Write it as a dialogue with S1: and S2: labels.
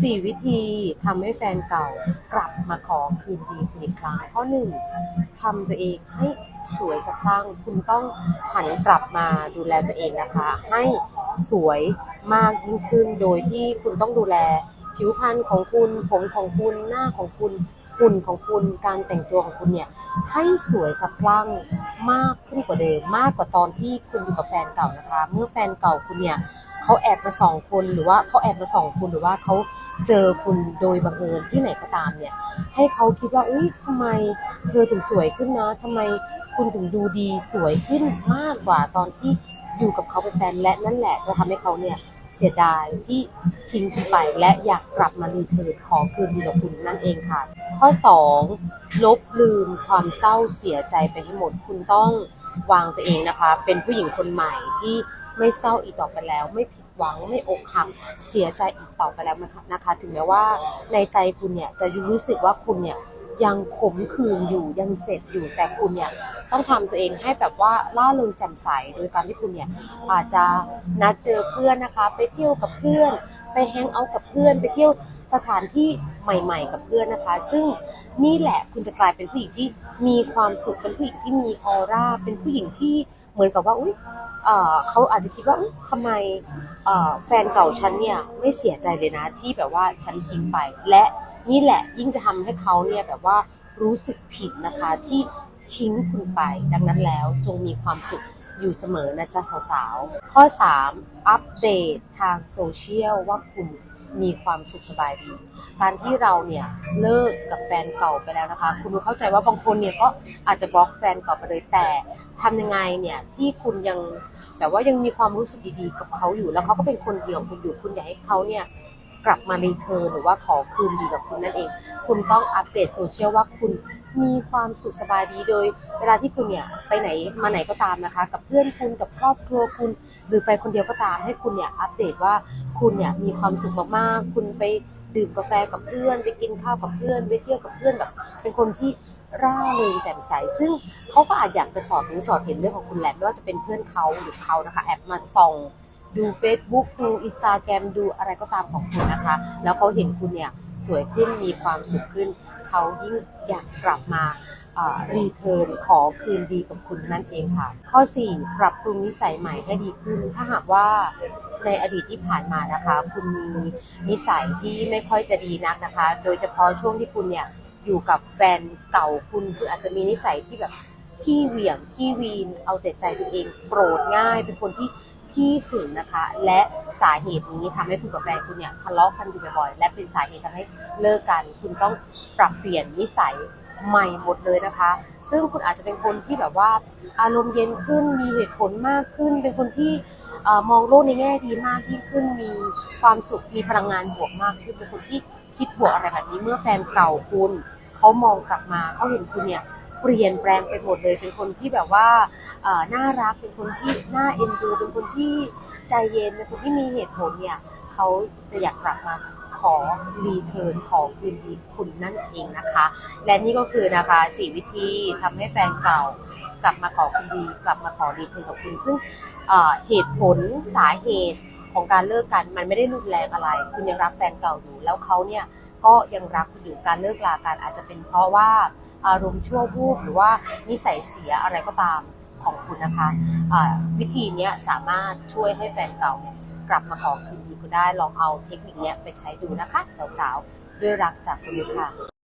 S1: สี่วิธีทำให้แฟนเก่ากลับมาขอคืนดีคุณอีกครั้งข้อหนึ่งทำตัวเองให้สวยสักครั้งคุณต้องหันกลับมาดูแลตัวเองนะคะ ให้สวยมากยิ่งขึ้นโดยที่คุณต้องดูแล ผิวพรรณของคุณ ผมของคุณหน้าของคุณหุ่นของคุณการแต่งตัวของคุณเนี่ยให้สวยสะพรั่งมากขึ้นกว่าเดิมมากกว่าตอนที่คุณอยู่กับแฟนเก่านะคะ เมื่อแฟนเก่าคุณเนี่ย เขาแอบมาส่องคุณหรือว่าเขาแอบมาส่องคุณหรือว่าเขาเจอคุณโดยบังเอิญที่ไหนก็ตามเนี่ย ให้เขาคิดว่าอุ้ยทำไมเธอถึงสวยขึ้นนะทำไมคุณถึงดูดีสวยขึ้นมากกว่าตอนที่อยู่กับเขาเป็นแฟนและนั่นแหละจะทำให้เขาเนี่ยเสียดายที่ทิ้งคุณไปและอยากกลับมารีเทิร์นขอคืนดีกับคุณนั่นเองค่ะ ข้อ 2 ลบลืมความเศร้าเสียใจไปให้หมดคุณต้อง วางตัวเองนะคะ เป็นผู้หญิงคนใหม่ที่ไม่เศร้าอีกต่อไปแล้ว ไม่ผิดหวังไม่อกหักเสียใจอีกต่อไปแล้วนะคะ ถึงแม้ว่าในใจคุณเนี่ยจะรู้สึกว่าคุณเนี่ยยังขมขื่นอยู่ยังเจ็บอยู่แต่คุณเนี่ยต้องทำตัวเองให้แบบว่าล่าเริงแจ่มใสโดยการที่คุณเนี่ยอาจจะนัดเจอเพื่อนนะคะ ไปเที่ยวกับเพื่อน ไปแฮงเอาท์กับเพื่อน ไปเที่ยวสถานที่ ใหม่ ๆ กับเพื่อนนะคะ ซึ่งนี่แหละคุณจะกลายเป็นผู้หญิงที่มีความสุขเป็นผู้หญิงที่มีออร่าเป็นผู้หญิงที่เหมือนกับว่าอุ้ยเเขาอาจจะคิดว่าอุ๊ยทำไมแฟนเก่าฉันเนี่ยไม่เสียใจเลยนะที่แบบว่าฉันทิ้งไป และนี่แหละยิ่งจะทำให้เขาเนี่ยแบบว่ารู้สึกผิดนะคะที่ทิ้งคุณไป ดังนั้นแล้วจงมีความสุขอยู่เสมอนะจ๊ะสาวๆ ข้อ 3 อัปเดตทางโซเชียลว่าคุณ มีความสุขสบายดีการที่เราเนี่ยเลิกกับแฟนเก่าไปแล้วนะคะ คุณเข้าใจว่าบางคนเนี่ยก็อาจจะบล็อกแฟนเก่าไปเลยแต่ทำยังไงเนี่ยที่คุณยังแต่ว่ายังมีความรู้สึกดีๆ กับเขาอยู่ แล้วเขาก็เป็นคนเดียวคุณอยู่คุณอยากให้เขาเนี่ยกลับมารีเทิร์นหรือว่าขอคืนดีกับคุณนั่นเอง คุณต้องอัปเดตโซเชียลว่าคุณ มีความสุขสบายดีโดย เวลาที่คุณเนี่ยไปไหนมาไหนก็ตามนะคะ กับเพื่อนคุณกับครอบครัวคุณ หรือไปคนเดียวก็ตามให้คุณเนี่ยอัปเดตว่าคุณเนี่ยมีความสุขมากๆ คุณไปดื่มกาแฟกับเพื่อน ไปกินข้าวกับเพื่อน ไปเที่ยวกับเพื่อนแบบ เป็นคนที่ร่าเริงแจ่มใส ซึ่งเขาก็อาจอยากจะสอดรู้สอดเห็นเรื่องของคุณแหละไม่ว่าจะเป็นเพื่อนเขาหรือเขานะคะ แอบมาส่อง ดู Facebook ดู Instagram ดูอะไรก็ตามของคุณนะคะ แล้วเขาเห็นคุณเนี่ยสวยขึ้นมีความสุขขึ้น เขายิ่งอยากกลับมารีเทิร์นขอคืนดีกับคุณนั่นเองค่ะ ข้อ 4 ปรับปรุงนิสัยใหม่ให้ดีขึ้น ถ้าหากว่าในอดีตที่ผ่านมานะคะ คุณมีนิสัยที่ไม่ค่อยจะดีนักนะคะ โดยเฉพาะช่วงที่คุณเนี่ยอยู่กับแฟนเก่าคุณคุณอาจจะมีนิสัยที่แบบ ขี้เหวี่ยงขี้วีน เอาแต่ใจตัวเองโกรธง่าย เป็นคนที่ขี้หึงนะคะ และสาเหตุนี้ทำให้คุณกับแฟนคุณเนี่ยทะเลาะกันอยู่บ่อยๆและเป็นสาเหตุทำให้เลิกกัน คุณต้องปรับเปลี่ยนนิสัยใหม่หมดเลยนะคะ ซึ่งคุณอาจจะเป็นคนที่แบบว่าอารมณ์เย็นขึ้นมีเหตุผลมากขึ้น เป็นคนที่มองโลกในแง่ดีมากยิ่งขึ้น มีความสุข มีพลังงานบวกมากขึ้น เป็นคนที่คิดบวกอะไรแบบนี้ เมื่อแฟนเก่าคุณเขามองกลับมาเขาเห็นคุณเนี่ย เปลี่ยนแปลงไปหมดเลยเป็นคนที่แบบว่าน่ารักเป็นคนที่น่าเอ็นดูเป็นคนที่ใจเย็นเป็นคนที่มีเหตุผลเนี่ยเขาจะอยากกลับมาขอรีเทิร์นขอคืนดีคุณนั่นเองนะคะ และนี่ก็คือนะคะสี่วิธีทำให้แฟนเก่ากลับมาขอคืนดี กลับมาขอรีเทิร์นกับคุณ ซึ่งเอ่อเหตุผลสาเหตุของการเลิกกันมันไม่ได้รุนแรงอะไร คุณยังรักแฟนเก่าอยู่ แล้วเขาเนี่ยก็ยังรักคุณอยู่การเลิกลากันอาจจะเป็นเพราะว่า อารมณ์ชั่ววูบหรือว่านิสัยเสียอะไรก็ตามของคุณนะคะะวิธีนี้สามารถช่วยให้แฟนเก่าเนี่ยกลับมาขอคืนดีคุณได้ลองเอาเทคนิคนี้ไปใช้ดูนะคะ สาวๆ ด้วยรักจากคุณค่ะ